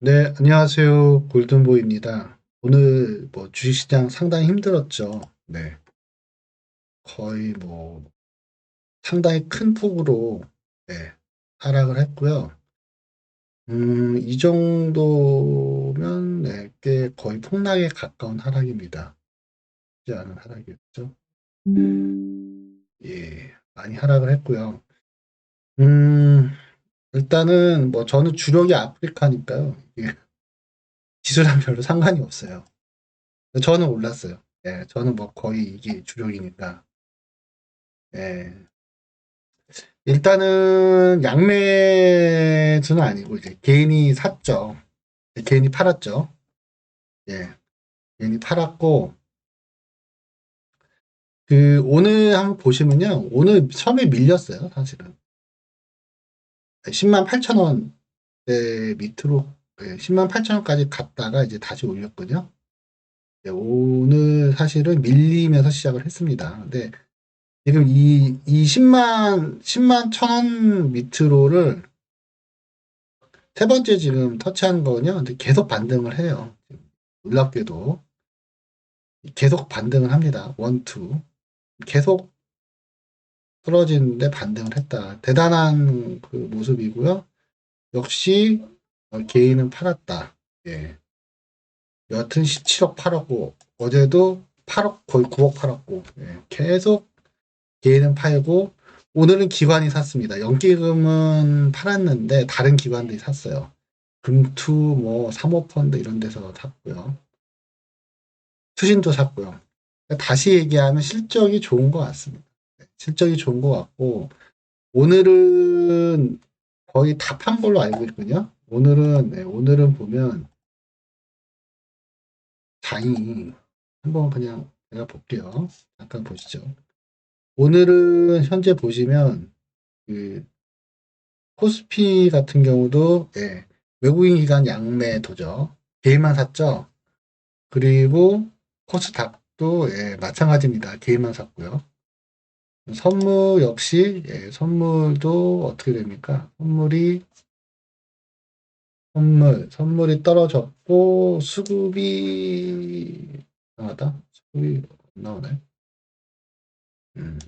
네, 안녕하세요. 골든보이입니다. 오늘 뭐 주식시장 상당히 힘들었죠. 네. 거의 뭐 상당히 큰 폭으로 네, 하락을 했고요. 음, 이 정도면 네, 꽤 거의 폭락에 가까운 하락입니다. 쉽지 않은 하락이었죠. 예, 많이 하락을 했고요. 음, 일단은 뭐 저는 주력이 아프리카니까요. 예, 지수랑 별로 상관이 없어요. 저는 올랐어요. 예, 저는 뭐 거의 이게 주력이니까. 예. 일단은 양매수는 아니고 이제 개인이 샀죠. 개인이 팔았죠. 예. 개인이 팔았고 그 오늘 한번 보시면요. 오늘 처음에 밀렸어요, 사실은. 10만 8천 원대 밑으로 예, 10만 8천 원까지 갔다가 이제 다시 올렸거든요. 예, 오늘 사실은 밀리면서 시작을 했습니다. 근데 지금 이, 이 10만, 10만 천 원 밑으로를 세 번째 지금 터치한 거거든요. 근데 계속 반등을 해요. 놀랍게도. 계속 반등을 합니다. 원, 투. 계속 떨어지는데 반등을 했다. 대단한 그 모습이고요. 역시 어, 개인은 팔았다. 예. 여하튼 17억 팔았고 어제도 8억 거의 9억 팔았고 예. 계속 개인은 팔고 오늘은 기관이 샀습니다. 연기금은 팔았는데 다른 기관들이 샀어요. 금투 뭐 사모펀드 이런 데서 샀고요. 투신도 샀고요. 다시 얘기하면 실적이 좋은 것 같습니다. 네, 실적이 좋은 것 같고 오늘은 거의 다 판 걸로 알고 있거든요. 오늘은 네, 오늘은 보면 장이 한번 그냥 제가 볼게요. 잠깐 보시죠. 오늘은 현재 보시면 그 코스피 같은 경우도 예, 외국인 기관 양매 도저 개인만 샀죠. 그리고 코스닥도 예, 마찬가지입니다. 개인만 샀고요. 선물 역시 예, 선물도 어떻게 됩니까? 선물이 선물 선물이 떨어졌고 수급이 나왔다. 수급이 안 나오네. 음.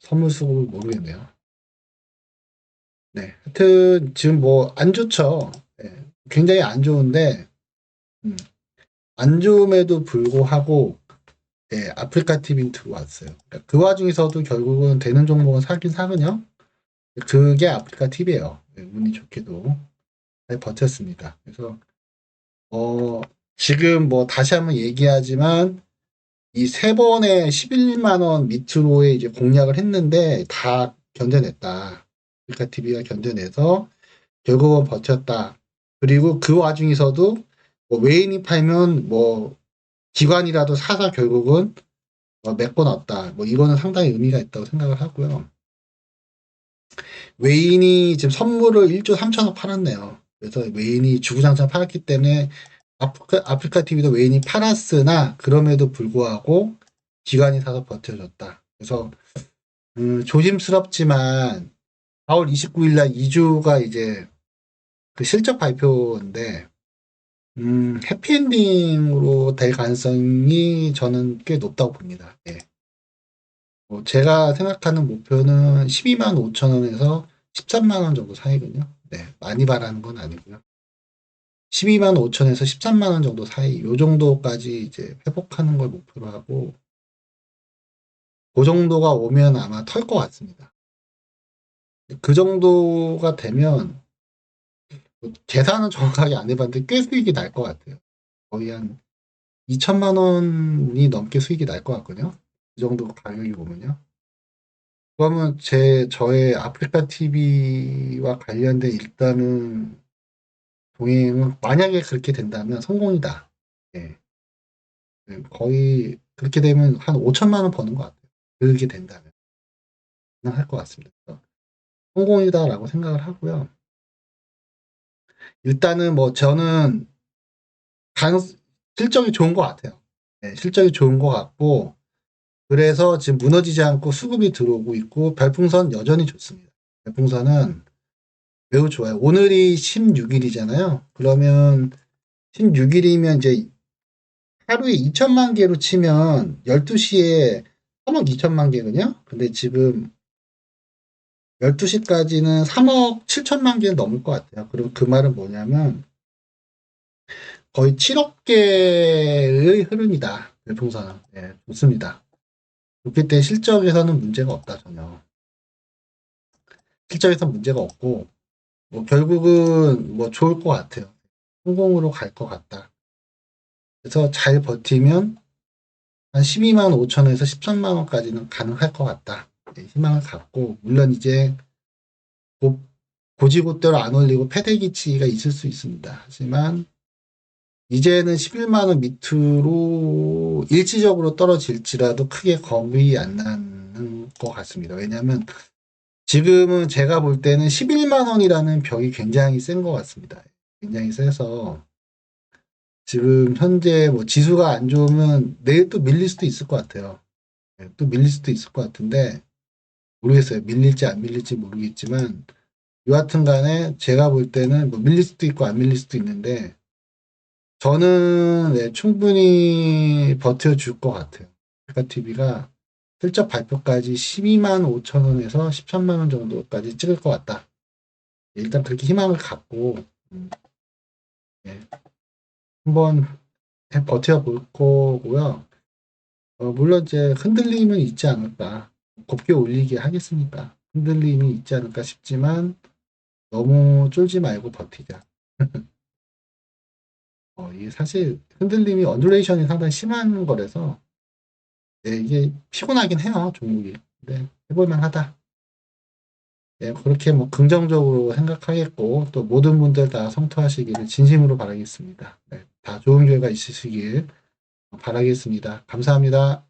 선물 수급을 모르겠네요. 네, 하여튼 지금 뭐 안 좋죠. 네, 굉장히 안 좋은데 음, 안 좋음에도 불구하고 예, 아프리카 TV 들어왔어요. 그러니까 그 와중에서도 결국은 되는 종목은 사긴 사거든요. 그게 아프리카 TV예요. 예, 운이 좋게도 잘 버텼습니다. 그래서 어, 지금 뭐 다시 한번 얘기하지만 이 세 번에 11만 원 밑으로의 이제 공략을 했는데 다 견뎌냈다. 아프리카 TV가 견뎌내서 결국은 버텼다. 그리고 그 와중에서도 뭐 외인이 팔면 뭐 기관이라도 사서 결국은 어, 메꿔놨다. 뭐 이거는 상당히 의미가 있다고 생각을 하고요. 외인이 지금 선물을 1조 3천억 팔았네요. 그래서 외인이 주구장창 팔았기 때문에 아프리카, 아프리카 TV도 외인이 팔았으나 그럼에도 불구하고 기관이 사서 버텨줬다. 그래서 음, 조심스럽지만 4월 29일 날 2주가 이제 그 실적 발표인데 음, 해피엔딩으로 될 가능성이 저는 꽤 높다고 봅니다. 예. 뭐 제가 생각하는 목표는 12만 5천 원에서 13만 원 정도 사이거든요. 네, 많이 바라는 건 아니고요. 12만 5천에서 13만 원 정도 사이, 요 정도까지 이제 회복하는 걸 목표로 하고, 그 정도가 오면 아마 털 것 같습니다. 그 정도가 되면, 계산은 정확하게 안 해봤는데 꽤 수익이 날 것 같아요. 거의 한 2천만 원이 넘게 수익이 날 것 같거든요. 그 정도 가격이 보면요. 그러면 제 저의 아프리카 TV와 관련된 일단은 동행은 만약에 그렇게 된다면 성공이다. 예. 네, 거의 그렇게 되면 한 5천만 원 버는 것 같아요. 그렇게 된다면 할 것 같습니다. 성공이다라고 생각을 하고요. 일단은 뭐 저는 간 실적이 좋은 것 같아요. 네, 실적이 좋은 것 같고 그래서 지금 무너지지 않고 수급이 들어오고 있고 별풍선 여전히 좋습니다. 별풍선은 매우 좋아요. 오늘이 16일이잖아요. 그러면 16일이면 이제 하루에 2천만 개로 치면 12시에 3억 2천만 개거든요. 근데 지금 12시까지는 3억 7천만 개 넘을 것 같아요. 그럼 그 말은 뭐냐면 거의 7억 개의 흐름이다. 별풍선은. 네, 좋습니다. 그렇기 때문에 실적에서는 문제가 없다, 전혀. 실적에서 문제가 없고, 뭐 결국은 뭐 좋을 것 같아요. 성공으로 갈 것 같다. 그래서 잘 버티면 한 12만 5천원에서 13만 원까지는 가능할 것 같다. 네, 희망을 갖고 물론 이제 고, 고지고대로 안 올리고 패대기치기가 있을 수 있습니다. 하지만 이제는 11만 원 밑으로 일시적으로 떨어질지라도 크게 겁이 안 나는 것 같습니다. 왜냐하면 지금은 제가 볼 때는 11만 원이라는 벽이 굉장히 센 것 같습니다. 굉장히 세서 지금 현재 뭐 지수가 안 좋으면 내일 또 밀릴 수도 있을 것 같아요. 네, 또 밀릴 수도 있을 것 같은데 모르겠어요. 밀릴지 안 밀릴지 모르겠지만 여하튼 간에 제가 볼 때는 뭐 밀릴 수도 있고 안 밀릴 수도 있는데 저는 네, 충분히 버텨줄 것 같아요. 아프리카 TV가 실적 발표까지 12만 5천 원에서 13만 원 정도까지 찍을 것 같다. 일단 그렇게 희망을 갖고 음, 네, 한번 해- 버텨볼 거고요. 어, 물론 이제 흔들림은 있지 않을까. 곱게 올리게 하겠습니까? 흔들림이 있지 않을까 싶지만 너무 쫄지 말고 버티자. 어, 이게 사실 흔들림이 언듈레이션이 상당히 심한 거라서 네, 이게 피곤하긴 해요 종목이. 근데 해볼만 하다. 네, 그렇게 뭐 긍정적으로 생각하겠고 또 모든 분들 다 성투하시기를 진심으로 바라겠습니다. 네, 다 좋은 결과 있으시길 바라겠습니다. 감사합니다.